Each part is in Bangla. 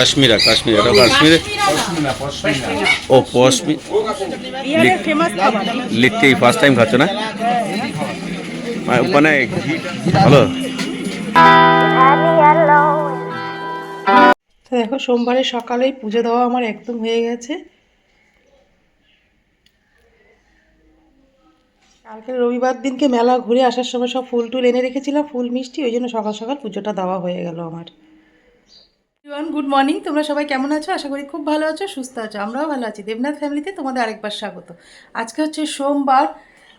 কাশ্মীরা কাশ্মীর এটা কাশ্মীরে। ও পশমি লিখতে ফার্স্ট টাইম খাচ্ছ না? মানে- ভালো তো দেখো সোমবারে সকালেই পুজো দেওয়া আমার একদম হয়ে গেছে। কালকে রবিবার দিনকে মেলা ঘুরে আসার সময় সব ফুল টুল এনে রেখেছিলাম ফুল মিষ্টি ওই জন্য সকাল সকাল পুজোটা দেওয়া হয়ে গেল আমার। গুড মর্নিং তোমরা সবাই কেমন আছো? আশা করি খুব ভালো আছো, সুস্থ আছো। আমরাও ভালো আছি। দেবনাথ ফ্যামিলিতে তোমাদের আরেকবার স্বাগত। আজকে হচ্ছে সোমবার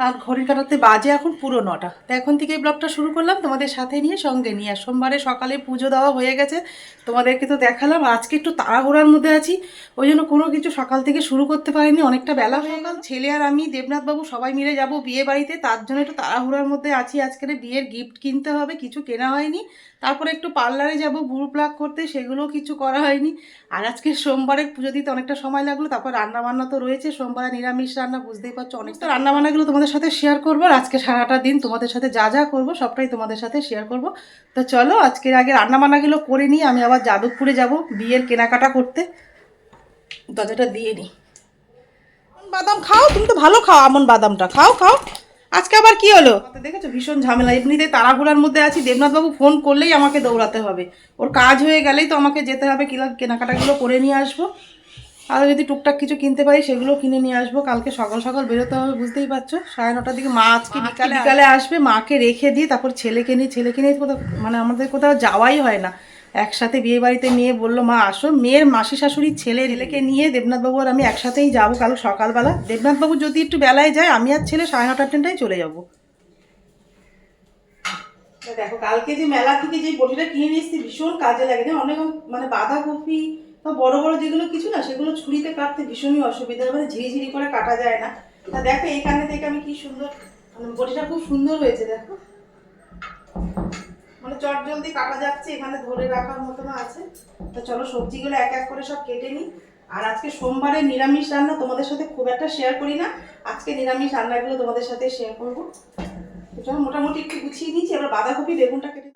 আর ঘড়ির কাটাতে বাজে এখন পুরো নটা। তো এখন থেকে এই ব্লগটা শুরু করলাম। তোমাদের সাথে নিয়ে সঙ্গে নিয়ে আর সোমবারে সকালে পুজো দেওয়া হয়ে গেছে। তোমাদেরকে তো দেখালাম। আজকে একটু তাড়াহুড়ার মধ্যে আছি। ওই জন্য কোনো কিছু সকাল থেকে শুরু করতে পারিনি। অনেকটা বেলা হয়ে গেল। ছেলে আর আমি, দেবনাথবাবু সবাই মিলে যাব বিয়ে বাড়িতে। তার জন্য একটু তাড়াহুড়ার মধ্যে আছি। আজকের বিয়ের গিফট কিনতে হবে। কিছু কেনা হয়নি। তারপরে একটু পার্লারে যাব বুড়ো প্লাক করতে। সেগুলোও কিছু করা হয়নি। আর আজকে সোমবারে পুজো দিতে অনেকটা সময় লাগল। তারপর রান্না বান্না তো রয়েছে। সোমবারে নিরামিষ রান্না, বুঝতেই পারছ। অনেক তো রান্না বান্নাগুলো তোমাদের সাথে শেয়ার করব আজকে সারাটা দিন তোমাদের সাথে যা যা করব সবটাই তোমাদের সাথে শেয়ার করব। তো চলো, আজকের আগে রান্না বান্নাগুলো করে নিই। আমি আবার যাদবপুরে যাব বিয়ের কেনাকাটা করতে। দরজাটা দিয়ে নিই বাদাম খাও, তুমি তো ভালো খাও আমন বাদামটা। খাও খাও। আজকে আবার কি হলো? দেখেছ, ভীষণ ঝামেলা। এমনিতে তাড়াহুড়ার মধ্যে আছি। দেবনাথবাবু ফোন করলেই আমাকে দৌড়াতে হবে। ওর কাজ হয়ে গেলেই তো আমাকে যেতে হবে। কেনাকাটাগুলো করে নিয়ে আসব। আর যদি টুকটাক কিছু কিনতে পারি সেগুলো কিনে নিয়ে আসব। কালকে সকাল সকাল বেরোতে হবে বুঝতেই পারছ। সাড়ে নটার দিকে মা আজকে বিকালে বিকালে আসবে। মাকে রেখে দিয়ে তারপর ছেলেকে নিয়ে ছেলেকে নিয়ে কোথাও মানে আমাদের কোথাও যাওয়াই হয় না। একসাথে বিয়ে বাড়িতে নিয়ে বলল মা আসো। মেয়ের মাসি শাশুড়ির ছেলে ছেলেকে নিয়ে দেবনাথবাবু আর আমি একসাথেই যাব কাল সকালবেলা। দেবনাথবাবু যদি একটু বেলায় যায় আমি আর ছেলে সাড়ে নটার ট্রেনটাই চলে যাব। দেখো কালকে যে মেলা থেকে যে বটিটা কিনে নিয়ে এসেছি ভীষণ কাজে লাগে। না অনেক মানে বাঁধাকপি বা বড় বড় যেগুলো কিছু না, সেগুলো ছুরিতে কাটতে ভীষণই অসুবিধা মানে ঝিরিঝিরি করে কাটা যায় না। তা দেখো এইখানে থেকে আমি কি সুন্দর মানে বটিটা খুব সুন্দর হয়েছে, দেখো। মানে চট জলদি কাটা যাচ্ছে, এখানে ধরে রাখার মতন আছে। তো চলো, সবজিগুলো এক এক করে সব কেটে নিই। আর আজকে সোমবারে নিরামিষ রান্না তোমাদের সাথে খুব একটা শেয়ার করি না। আজকে নিরামিষ রান্নাগুলো তোমাদের সাথে শেয়ার করব। তো মোটামুটি একটু গুছিয়ে নিচ্ছি, এবার বাঁধাকপি, বেগুনটা কেটে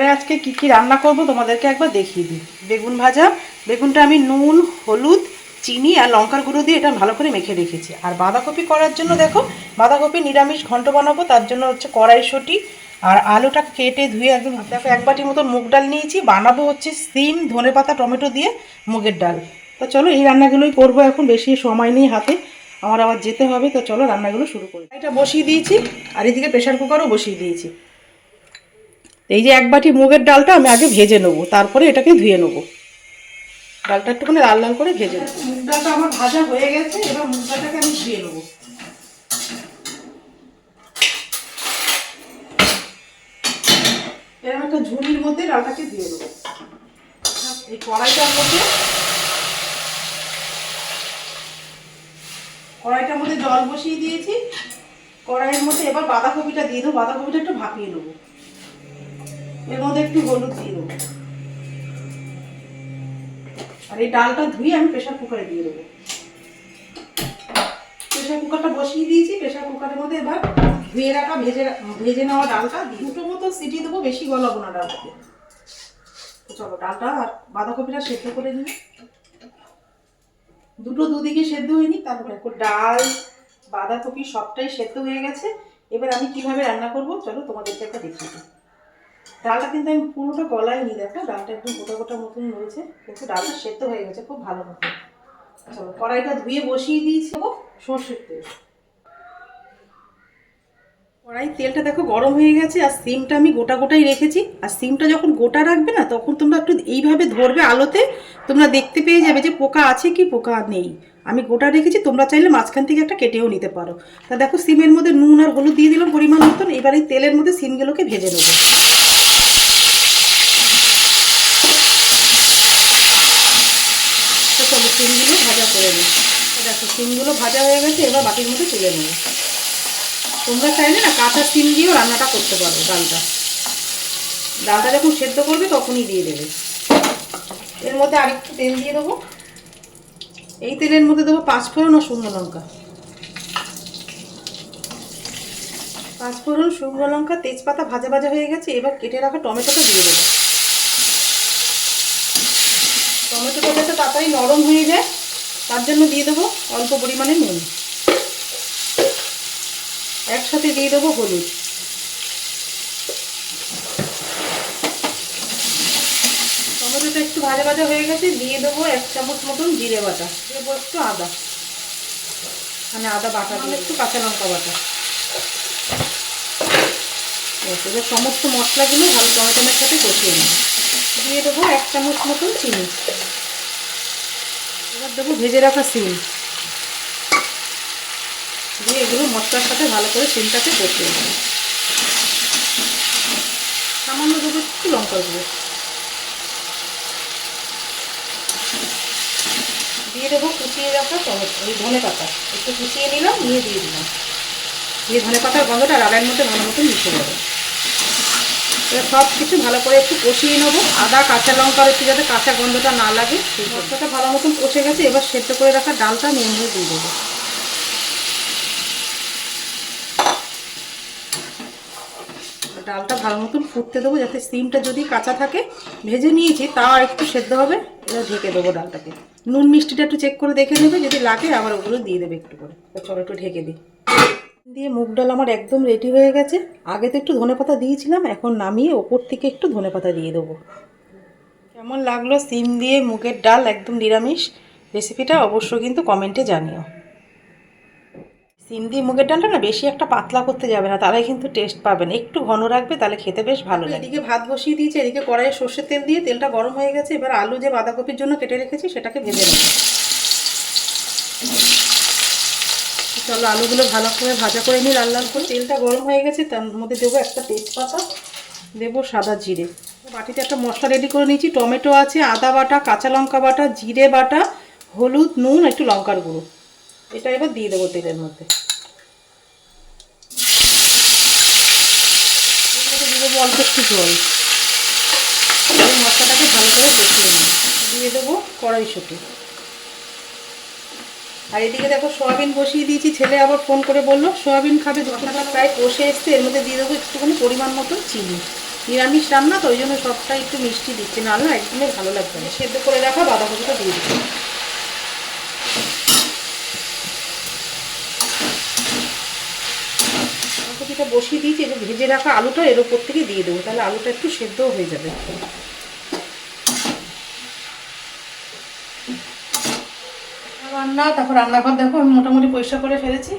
সোমবারে আজকে কি কি রান্না করব তোমাদেরকে একবার দেখিয়ে দিই। বেগুন ভাজা, বেগুনটা আমি নুন, হলুদ, চিনি আর লঙ্কার গুঁড়ো দিয়ে এটা ভালো করে মেখে রেখেছি। আর বাঁধাকপি করার জন্য দেখো, বাঁধাকপি নিরামিষ ঘন্ট বানাবো, তার জন্য হচ্ছে কড়াইশুঁটি আর আলুটা কেটে ধুয়ে একদম দেখো এক বাটি মতন মুগ ডাল নিয়েছি, বানাবো হচ্ছে সিম, ধনে পাতা, টমেটো দিয়ে মুগের ডাল। তো চলো এই রান্নাগুলোই করব এখন, বেশি সময় নেই হাতে, আমার আবার যেতে হবে, তো চলো রান্নাগুলো শুরু করি। এটা বসিয়ে দিয়েছি আর এদিকে প্রেশার কুকারও বসিয়ে দিয়েছি। এই যে এক বাটি মুগের ডালটা আমি আগে ভেজে নেব, তারপরে এটাকে ধুয়ে নেব। ডালটা একটুখানি লাল লাল করে ভেজে নেব। মুগ ডালটা আমার ভাজা হয়ে গেছে, এবার মুগ ডালটাকে আমি ধুয়ে নেব। এরকম একটা ঝুড়ির মধ্যে ডালটাকে দিয়ে দেবো। এই কড়াইটার মধ্যে কড়াইটার মধ্যে জল বসিয়ে দিয়েছি। কড়াইয়ের মধ্যে এবার বাঁধাকপিটা দিয়ে দেবো, বাঁধাকপিটা একটু ভাপিয়ে নেব। এর মধ্যে একটু হলুদ দিয়ে দেবো। আর এই ডালটা ধুয়ে আমি প্রেশার কুকারে দিয়ে দেবো। প্রেশার কুকারটা বসিয়ে দিয়েছি প্রেশার কুকারের মধ্যে এবার ধুয়ে রাখা, ভেজে ভেজে নেওয়া ডালটা দুটো মতো সিটি দেবো, বেশি গলাবো না ডালটাকে। চলো ডালটা আর বাঁধাকপিটা সেদ্ধ করে নিই। দুটো দুদিকে সেদ্ধ হয়নি তারপরে ডাল, বাঁধাকপি সবটাই সেদ্ধ হয়ে গেছে। এবার আমি কীভাবে রান্না করব, চলো তোমাদেরকে একটা দেখিয়ে দিই। ডালটা কিন্তু আমি পুরোটা গলায় নি দেখো। ডালটা একদম গোটা গোটা মতন রয়েছে কিন্তু ডালটা সেদ্ধ হয়ে গেছে খুব ভালো মতো চলো কড়াইটা ধুয়ে বসিয়ে দিয়েছি। ও সর্ষের তেল। কড়াই তেলটা দেখো গরম হয়ে গেছে আর সিমটা আমি গোটা গোটাই রেখেছি। আর সিমটা যখন গোটা রাখবে না তখন তোমরা একটু এইভাবে ধরবে আলোতে তোমরা দেখতে পেয়ে যাবে যে পোকা আছে কি পোকা নেই। আমি গোটা রেখেছি তোমরা চাইলে মাঝখান থেকে একটা কেটেও নিতে পারো। তা দেখো সিমের মধ্যে নুন আর হলুদ দিয়ে দিলাম পরিমাণ মতন। এবার এই তেলের মধ্যে সিমগুলোকে ভেজে নেব তো চলো সিমগুলো ভাজা করে নিই দেখো সিমগুলো ভাজা হয়ে গেছে, এবার বাটির মধ্যে তুলে নেব। তোমরা চাইলে না কাঁচা সিম দিয়েও রান্নাটা করতে পারো ডালটা। ডালটা যখন সেদ্ধ করবে তখনই দিয়ে দেবে। এর মধ্যে আরেকটু তেল দিয়ে দেবো। এই তেলের মধ্যে দেবো পাঁচ ফোড়ন আর শুকনো লঙ্কা। পাঁচফোড়ন, শুকনো লঙ্কা, তেজপাতা ভাজা ভাজা হয়ে গেছে, এবার কেটে রাখা টমেটোটা দিয়ে দেবো। টমেটোটা তো তাড়াতাড়ি নরম হয়ে যায়, তার জন্য দিয়ে দেবো অল্প পরিমাণে নুন। একসাথে দিয়ে দেবো হলুদ। টমেটোটা একটু ভাজা ভাজা হয়ে গেছে, দিয়ে দেবো এক চামচ মতন জিরে বাটা দেবো একটু আদা। মানে আদা বাটা দিয়ে, একটু কাঁচা লঙ্কা বাটা। সমস্ত মশলাগুলো ভালো টমেটোমের সাথে কষিয়ে নেব। দিয়ে দেবো এক চামচ মতন চিনি। এবার দেবো ভেজে রাখা সিম। দিয়ে এগুলো মশলার সাথে ভালো করে সিমটাকে কষিয়ে নেব। সামান্য দেবো একটু লঙ্কা গুঁড়ো। দিয়ে দেবো কুচিয়ে রাখা টমেটো, ওই ধনে পাতা। একটু কুচিয়ে নিলাম, নিয়ে দিয়ে দিলাম। দিয়ে ধনে পাতার গন্ধটা রাড়ার মধ্যে ভালো মতো মিশে যাবে। এবার সব কিছু ভালো করে একটু কষিয়ে নেব। আদা, কাঁচা লঙ্কার একটু যাতে কাঁচা গন্ধটা না লাগে। সেই মশলাটা ভালো মতন কষে গেছে, এবার সেদ্ধ করে রাখা ডালটা নিয়ে দিয়ে দেবো। ডালটা ভালো মতন ফুটতে দেবো, যাতে সিমটা যদি কাঁচা থাকে, ভেজে নিয়েছি তাও আর একটু সেদ্ধ হবে। এবার ঢেকে দেবো ডালটাকে। নুন মিষ্টিটা একটু চেক করে দেখে নেবে, যদি লাগে আবার ওগুলো দিয়ে দেবে একটু করে। চলো একটু ঢেকে দিই। দিয়ে মুগ ডাল আমার একদম রেডি হয়ে গেছে। আগে তো একটু ধনেপাতা দিয়েছিলাম এখন নামিয়ে ওপর থেকে একটু ধনেপাতা দিয়ে দেবো। কেমন লাগল সিম দিয়ে মুগের ডাল? একদম নিরামিষ। রেসিপিটা অবশ্যই কিন্তু কমেন্টে জানিও। সিম দিয়ে মুগের ডালটা না বেশি একটা পাতলা করতে যাবে না তাহলে কিন্তু টেস্ট পাবেন একটু ঘন রাখবে তাহলে খেতে বেশ ভালো লাগে। এদিকে ভাত বসিয়ে দিয়েছি এদিকে কড়াইয়ে সর্ষের তেল দিয়ে তেলটা গরম হয়ে গেছে। এবার আলু যে বাঁধাকপির জন্য কেটে রেখেছি সেটাকে ভেজে নেব। চলো আলুগুলো ভালো করে ভাজা করে নিই লাল লাল করে। তেলটা গরম হয়ে গেছে, তার মধ্যে দেবো একটা তেজপাতা, দেবো সাদা জিরে। বাটিতে একটা মশলা রেডি করে নিয়েছি, টমেটো আছে, আদা বাটা, কাঁচা লঙ্কা বাটা, জিরে বাটা, হলুদ, নুন, একটু লঙ্কার গুঁড়ো। এটা এবার দিয়ে দেবো তেলের মধ্যে। দিয়ে দেবো অল্প একটু জল। মশলাটাকে ভালো করে নেব দিয়ে দেবো কড়াইশুঁটি। আর এদিকে দেখো সোয়াবিন বসিয়ে দিয়েছি। ছেলে আবার ফোন করে বলল, সোয়াবিন খাবে মশলাটা প্রায় কষে এসছে, এর মধ্যে দিয়ে দেবো একটুখানি পরিমাণ মতো চিনি। নিরামিষ রান্না, তো ওই জন্য সবটা একটু মিষ্টি দিচ্ছে নাহলে না একদমই ভালো লাগবে না। সেদ্ধ করে রাখা, বাঁধাকপিটা দিয়ে দিচ্ছি। বাঁধাকপিটা বসিয়ে দিয়েছি, এবার ভেজে রাখা আলুটা, এর ওপর থেকে দিয়ে দেবো। তাহলে আলুটা একটু সেদ্ধও হয়ে যাবে। রান্না তারপর রান্নাঘর দেখো আমি মোটামুটি পরিষ্কার করে ফেলেছি।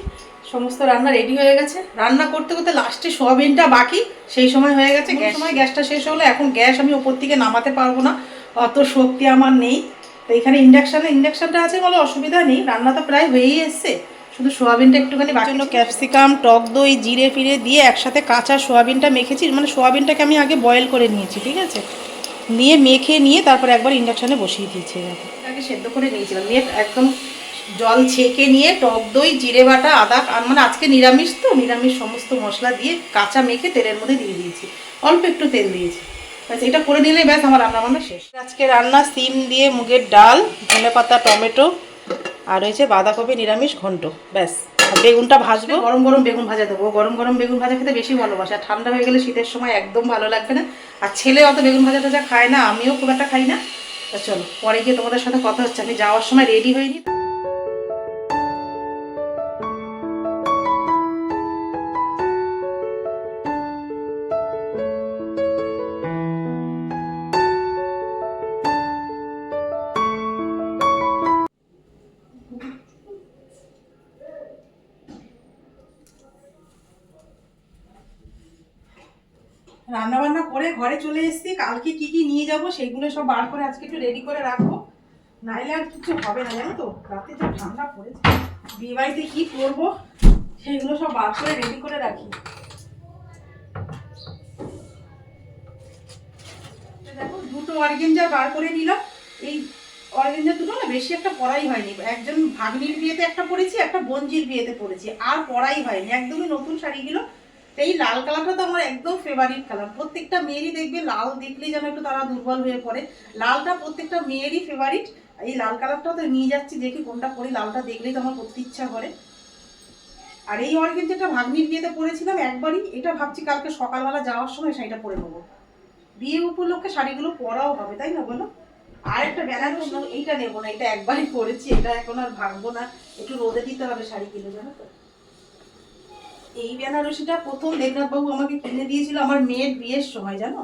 সমস্ত রান্না রেডি হয়ে গেছে। রান্না করতে করতে লাস্টে সোয়াবিনটা বাকি সেই সময় হয়ে গেছে। গ্যাস। সময় গ্যাসটা শেষ হলো এখন গ্যাস আমি ওপর থেকে নামাতে পারব না। অত শক্তি আমার নেই। তো এখানে ইন্ডাকশানে ইন্ডাকশানটা আছে বলে অসুবিধা নেই। রান্না তো প্রায় হয়েই এসছে। শুধু সোয়াবিনটা একটুখানি বাকি জন্য ক্যাপসিকাম টক দই জিরে ফিরে দিয়ে একসাথে কাঁচা সোয়াবিনটা মেখেছি। মানে সোয়াবিনটাকে আমি আগে বয়েল করে নিয়েছি ঠিক আছে? নিয়ে মেখে নিয়ে তারপর একবার ইন্ডাকশানে বসিয়ে দিয়েছি। আগে সেদ্ধ করে নিয়েছিলাম। নিয়ে একদম জল ছেঁকে নিয়ে টক দই জিরে বাটা আদা আর মানে আজকে নিরামিষ তো নিরামিষ সমস্ত মশলা দিয়ে কাঁচা মেখে তেলের মধ্যে দিয়ে দিয়েছি। অল্প একটু তেল দিয়েছি। ব্যাস এটা করে নিলে ব্যাস আমার রান্না বান্না শেষ। আজকে রান্না সিম দিয়ে মুগের ডাল ধনে পাতা টমেটো আর হয়েছে বাঁধাকপি নিরামিষ ঘন্ট। ব্যাস। বেগুনটা ভাজবো। গরম গরম বেগুন ভাজা দেবো। গরম গরম বেগুন ভাজা খেতে বেশি ভালোবাসে। আর ঠান্ডা হয়ে গেলে শীতের সময় একদম ভালো লাগবে না। আর ছেলে অত বেগুন ভাজা টাজা খায় না আমিও খুব একটা খাই না। তা চলো পরে গিয়ে তোমাদের সাথে কথা হচ্ছে। আমি যাওয়ার সময় রেডি হয়ে নিই। ঘরে চলে এসেছি, কালকে কি কি নিয়ে যাব সেগুলো সব বার করে আজকে একটু রেডি করে রাখব। নাইলে আর কিছু হবে না, জানো তো? রাতে যে ঠান্ডা পড়েছে বিয়ে বাড়িতে কি করব সেগুলো সব বার করে রেডি করে রাখি। দেখো, দুটো অর্গেঞ্জা বার করে নিলাম, এই অর্গেঞ্জা দুটো না বেশি একটা পরাই হয়নি। একজন ভাগ্নির বিয়েতে একটা পরেছি একটা বঞ্জির বিয়েতে পরেছি আর পরাই হয়নি। একদমই নতুন শাড়িগুলো এই লাল কালারটা তো আমার একদম ফেভারিট কালার প্রত্যেকটা মেয়েরই দেখবে লাল দেখলেই যেন একটু তারা দুর্বল হয়ে পড়ে। লালটা প্রত্যেকটা মেয়েরই ফেভারিট এই লাল কালারটাও তো নিয়ে যাচ্ছি দেখি কোনটা পরি। লালটা দেখলেই তো আমার করতে ইচ্ছা করে। আর এই অর্গেঞ্জাটা ভাগ্নির বিয়েতে পরেছিলাম একবারই। এটা ভাবছি কালকে সকালবেলা যাওয়ার সময় শাড়িটা পরে নেব। বিয়ে উপলক্ষে শাড়িগুলো পরাও হবে তাই না বলো? আর একটা বেনারস এইটা নেব না এটা একবারই পরেছি এটা এখন আর ভাঙবো না। একটু রোদে দিতে হবে শাড়ি কিনে জানো তো? এই বেনারসিটা প্রথম দেবনাথ বাবু আমাকে কিনে দিয়েছিল আমার মেয়ের বিয়ের সময়, জানো?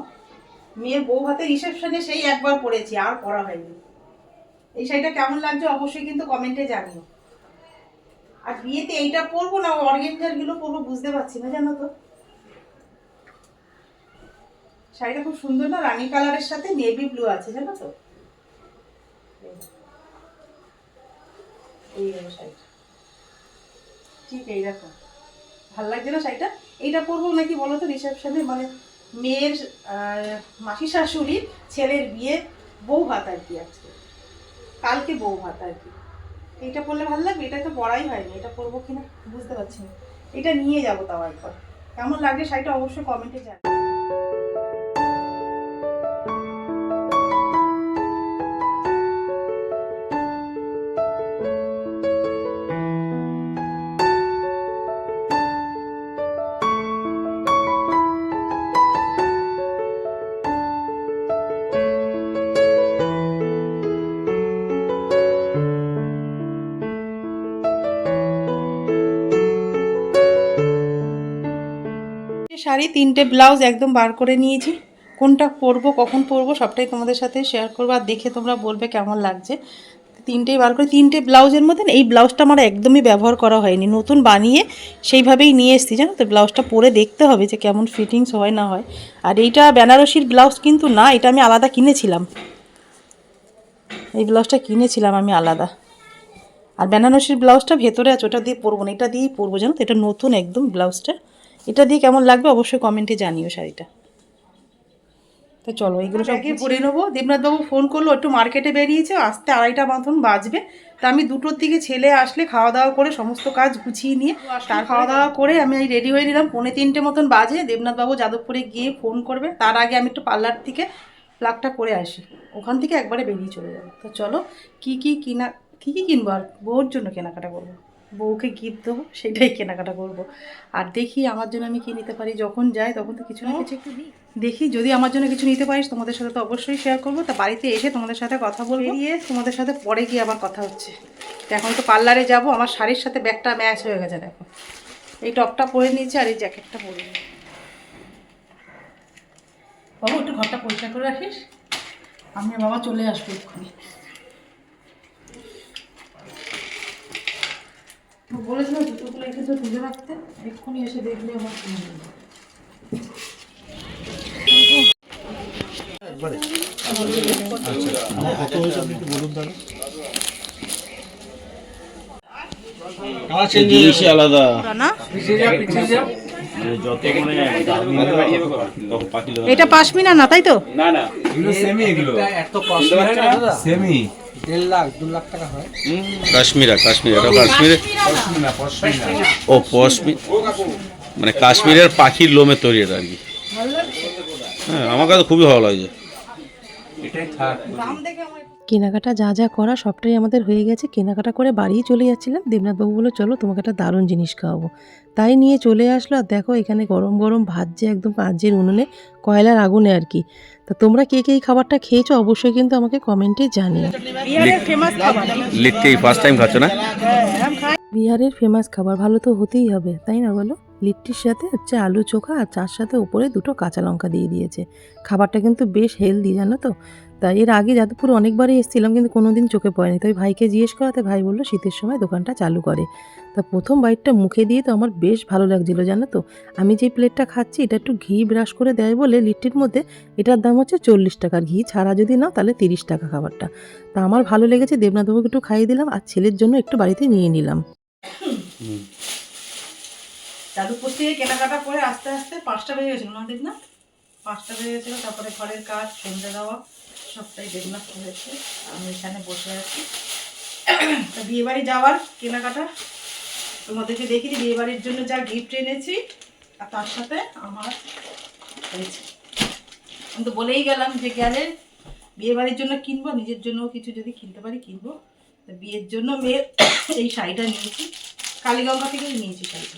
মেয়ের বউ হাতে রিসেপশনে সেই একবার পরেছি আর পরা হয়নি। এই শাড়িটা কেমন লাগছে অবশ্যই কিন্তু কমেন্টে জানিও। আর বিয়েতে এইটা পরবো না, অর্গেঞ্জারগুলো পরবো বুঝতে পারছি না, জানো তো? শাড়িটা খুব সুন্দর না, রানী কালারের সাথে নেভি ব্লু আছে, জানো তো? এই শাড়িটা। ঠিক এইরকম ভালো লাগছে না শাড়িটা? এইটা পরবো নাকি বলো তো রিসেপশনে? মানে মেয়ের মাসি শাশুড়ির ছেলের বিয়ে, বউ ভাত আর কি আজকে। কালকে বউ ভাত আর কি। এইটা পরলে ভালো লাগবে? এটা তো পড়াই হয়নি। এটা পরবো কিনা? বুঝতে পারছি না। এটা নিয়ে যাব তাও একবার। কেমন লাগে শাড়িটা অবশ্যই কমেন্টে জানাবে। শাড়ি, তিনটে ব্লাউজ একদম বার করে নিয়েছি। কোনটা পরবো, কখন পরবো, সবটাই তোমাদের সাথে শেয়ার করব আর দেখে তোমরা বলবে কেমন লাগছে। তিনটেই বার করে, তিনটে ব্লাউজের মধ্যে এই ব্লাউজটা আমার একদমই ব্যবহার করা হয়নি। নতুন বানিয়ে সেইভাবেই নিয়ে এসেছি, জানো তো? ব্লাউজটা পরে দেখতে হবে যে কেমন ফিটিংস হয় না হয়। আর এইটা বেনারসির ব্লাউজ কিন্তু না, এটা আমি আলাদা কিনেছিলাম। এই ব্লাউজটা কিনেছিলাম আমি আলাদা। আর বেনারসির ব্লাউজটা ভেতরে আছে ওটা দিয়ে পরবো না, এটা দিয়েই পরবো, জানো তো? এটা নতুন একদম ব্লাউজটা। এটা দিয়ে কেমন লাগবে অবশ্যই কমেন্টে জানিও শাড়িটা। তো চলো এইগুলো সব পরে নেব। দেবনাথবাবু ফোন করল একটু মার্কেটে বেরিয়েছে আসতে আড়াইটা মতন বাজবে। তা আমি দুটোর দিকে ছেলে আসলে খাওয়া দাওয়া করে সমস্ত কাজ গুছিয়ে নিয়ে তার খাওয়া দাওয়া করে আমি এই রেডি হয়ে নিলাম। পৌনে তিনটে মতন বাজে দেবনাথবাবু যাদবপুরে গিয়ে ফোন করবে। তার আগে আমি একটু পার্লার থেকে প্লাগটা করে আসি। ওখান থেকে একবারে বেরিয়ে চলে যাব। তো চলো কি কি কিনা কী কী কিনবো আর বউর জন্য কেনাকাটা করব? বউকে গিফট দেবো সেটাই কেনাকাটা করব। আর দেখি আমার জন্য আমি কি নিতে পারি যখন যাই তখন তো কিছু না কিছু দেখি যদি আমার জন্য কিছু নিতে পারিস তোমাদের সাথে তো অবশ্যই শেয়ার করব। তা বাড়িতে এসে তোমাদের সাথে কথা বলব। গিয়ে তোমাদের সাথে পরে গিয়ে আবার কথা হচ্ছে। এখন তো পার্লারে যাব আমার শাড়ির সাথে ব্যাগটা ম্যাচ হয়ে গেছে দেখো। এই টপটা পরে নিয়েছি আর এই জ্যাকেটটা পরে নিই বাবু একটু ঘরটা পরিষ্কার করে রাখিস? আমি বাবা চলে আসব এক্ষুনি। বলেছিলাম জুতোগুলো এখানে তো তুলে রাখতে এক্ষুনি এসে দেখলে আমার কিনে নেবে আলাদা না মানে এটা পাশমিনা না তাই তো? না এগুলো সেমি এগুলো। এত কষ্ট হয় না সেমি দেড় লাখ দু লাখ টাকা হয়। কাশ্মীরা কাশ্মীর এটা কাশ্মীরে? পশমিনা পশমিনা ও পশমি মানে কাশ্মীরের পাখির লোমে তৈরি এটা আর কি। হ্যাঁ আমার কাছে খুবই ভালো লাগছে এটাই থাক। কেনাকাটা যা যা করা সবটাই আমাদের হয়ে গেছে। কেনাকাটা করে বাড়িই চলে যাচ্ছিলাম। দেবনাথবাবু বলে চলো তোমাকে একটা দারুণ জিনিস খাওয়াবো। তাই নিয়ে চলে আসলো। আর দেখো এখানে গরম গরম ভাজছে একদম কাঁচের উনুনে কয়লার আগুনে আর কি। তা তোমরা কে কে এই খাবারটা খেয়েছো অবশ্যই কিন্তু আমাকে কমেন্টে জানিও। বিহারের ফেমাস খাবার। লিখতেই ফার্স্ট টাইম খাচ্ছ না? বিহারের ফেমাস খাবার ভালো তো হতেই হবে তাই না বলো? লিট্টির সাথে হচ্ছে আলু চোখা আর চার সাথে উপরে দুটো কাঁচা লঙ্কা দিয়ে দিয়েছে। খাবারটা কিন্তু বেশ হেলদি জানো তো? তাই এর আগে যাদবপুর অনেকবারই এসেছিলাম, কিন্তু কোনো দিন চোখে পড়েনি। তাই ভাইকে জিজ্ঞেস করাতে ভাই বলল, শীতের সময় দোকানটা চালু করে। তা প্রথম বাইটটা মুখে দিয়ে তো আমার বেশ ভালো লাগছিল, জানো তো? আমি যে প্লেটটা খাচ্ছি, এটা একটু ঘি ব্রাশ করে দেয় বলে লিট্টির মধ্যে এটার দাম হচ্ছে চল্লিশ টাকার ঘি ছাড়া যদি নাও, তাহলে তিরিশ টাকা খাবারটা। তা আমার ভালো লেগেছে, দেবনাথবাবুকে একটু খাইয়ে দিলাম, আর ছেলের জন্য একটু বাড়িতে নিয়ে নিলাম। যাদবপুর থেকে কেনাকাটা করে আস্তে আস্তে পাঁচটা বেজে গেছিল, না পাঁচটা বেজে তারপরে ঘরের কাজ সন্ধ্যে দেওয়া সবটাই দেবনাথ করেছে আমি এখানে বসে আছি। তা বিয়ে বাড়ি যাওয়ার কেনাকাটা তোমাদেরকে দেখিনি বিয়ে বাড়ির জন্য যা গিফট এনেছি, আর তার সাথে আমার হয়েছে। আমি তো বলেই গেলাম যে গেলে বিয়ে বাড়ির জন্য কিনবো, নিজের জন্য কিছু যদি কিনতে পারি কিনবো। তা বিয়ের জন্য মেয়ের এই শাড়িটা নিয়েছি, কালীগঙ্গা থেকেই নিয়েছি শাড়িটা।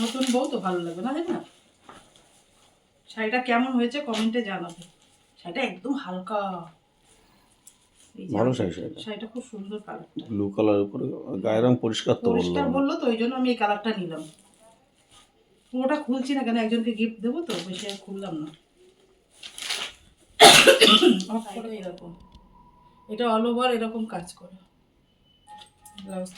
নতুন বউ তো ভালো লাগবে না দেখ না? শাড়িটা কেমন হয়েছে কমেন্টে জানাবে। শাড়িটা একদম হালকা। এই ভালো শাড়ি শাড়িটা। শাড়িটা খুব সুন্দর কালারটা ব্লু কালার উপরে গায়ের রং পরিষ্কার তো পরিষ্কার বলল তো ওই জন্য আমি এই কালারটা নিলাম। পুরোটা খুলছি না কেন একজনকে গিফট দেবো তো আর খুললাম না। অফ করে এরকম। এটা অল ওভার এরকম কাজ করে। ব্লাউজ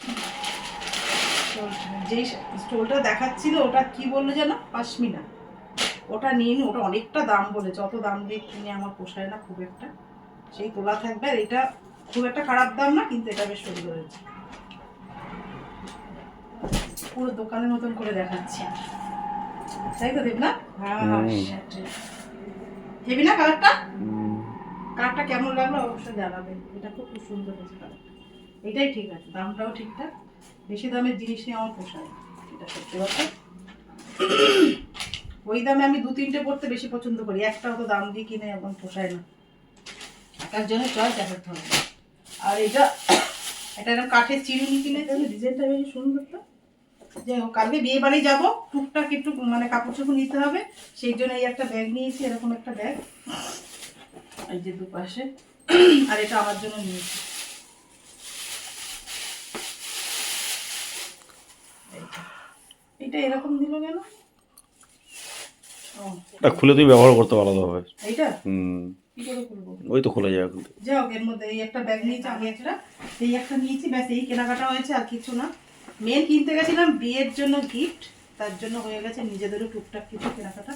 যেই স্টোলটা দেখাচ্ছিল ওটা কি বলল যেন? পাশমিনা। ওটা নিয়ে নি ওটা অনেকটা দাম বলে যত দাম দিয়ে কিনে আমার পোষায় না খুব একটা। সেই তোলা থাকবে আর এটা খুব একটা খারাপ দাম না কিন্তু এটা বেশ সুন্দর হয়েছে। পুরো দোকানের মতন করে দেখাচ্ছি। তাই তো দেব না হ্যাঁ হুম। হেবি না কালারটা। কালারটা কেমন লাগল অবশ্যই জানাবেন এটা খুব খুব সুন্দর হয়েছে কালারটা। এটাই ঠিক আছে দামটাও ঠিকঠাক। বেশি দামের জিনিস নিয়ে আমার পোষায় এটা সত্যি কথা। ওই দামে আমি দু তিনটে পড়তে বেশি পছন্দ করি। একটা অত দাম দিয়ে কিনে এখন পোষায় না। এক একজনের চয়েস এক একটা হবে আর এটা এটা এরকম কাঠের চিরুনি কিনেছে। ডিজাইনটা বেশি সুন্দর তো। যাই হোক কালকে বিয়ে বাড়ি যাব। টুকটাক একটু মানে কাপড় চোপড় নিতে হবে। সেই জন্য এই একটা ব্যাগ নিয়েছি এরকম একটা ব্যাগ এই যে দুপাশে। আর এটা আমার জন্য নিয়েছি। এটা এরকম দিল কেন? এটা খুলে তুমি ব্যবহার করতে পারো আলাদাভাবে। এইটা? হুম। কি করে করব ওই তো খোলা যায় এখন। যাই হোক এর মধ্যে এই একটা ব্যাগ নিয়েছি আমি একটা এই একটা নিয়েছি ব্যাস এই কেনাকাটা হয়েছে আর কিছু না। মেন কিনতে গেছিলাম বিয়ের জন্য গিফট তার জন্য হয়ে গেছে নিজেদেরও টুকটাক কিছু কেনাকাটা।